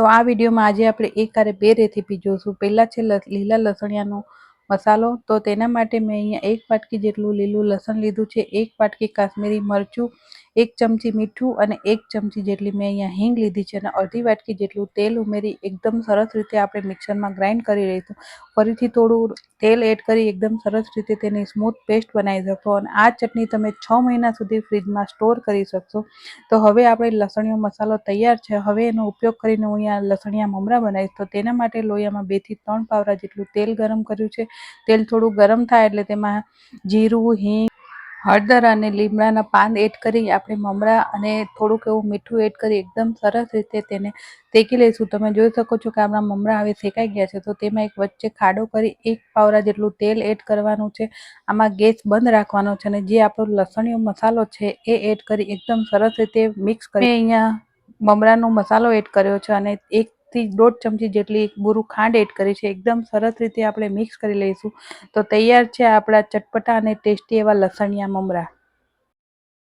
તો આ વિડીયોમાં આજે આપણે એક કારે બે રેસીપી જોઈશું પહેલાં છે લીલા લસણિયાનો મસાલો. તો તેના માટે મેં અહીંયા એક વાટકી જેટલું લીલું લસણ લીધું છે. એક વાટકી કાશ્મીરી મરચું એક ચમચી મીઠું અને એક ચમચી જેટલી મેં અહીંયા હિંગ લીધી છે અને અડધી વાટકી જેટલું તેલ ઉમેરી એકદમ સરસ રીતે આપણે મિક્સરમાં ગ્રાઇન્ડ કરી લઈશું. ફરીથી થોડું તેલ એડ કરી એકદમ સરસ રીતે તેની સ્મૂથ પેસ્ટ બનાવી શકશો અને આ ચટણી તમે છ મહિના સુધી ફ્રીજમાં સ્ટોર કરી શકશો. તો હવે આપણે લસણીયો મસાલો તૈયાર છે. હવે એનો ઉપયોગ કરીને હું અહીંયા લસણિયા મમરા બનાવીશ. તો તેના માટે લોહીયામાં બેથી ત્રણ પાવરા જેટલું તેલ ગરમ કર્યું છે. તેલ થોડું ગરમ થાય એટલે તેમાં જીરું, હિંગ હળદર અને લીમડાના પાન એડ કરી આપણે મમરા અને થોડુંક એવું મીઠું એડ કરી એકદમ સરસ રીતે તેને શેકી લઈશું. તમે જોઈ શકો છો કે આપણા મમરા હવે શેકાઈ ગયા છે. તો તેમાં એક વચ્ચે ખાડો કરી એક પાવરા જેટલું તેલ એડ કરવાનું છે. આમાં ગેસ બંધ રાખવાનો છે અને જે આપણો લસણીયો મસાલો છે એ એડ કરી એકદમ સરસ રીતે મિક્સ કરી. અહીંયા મમરાનો મસાલો એડ કર્યો છે અને એક થી દોઢ ચમચી જેટલી બુરું ખાંડ એડ કરી છે. એકદમ સરસ રીતે આપણે મિક્સ કરી લઈશું. તો તૈયાર છે આપણા ચટપટા અને ટેસ્ટી એવા લસણિયા મમરા.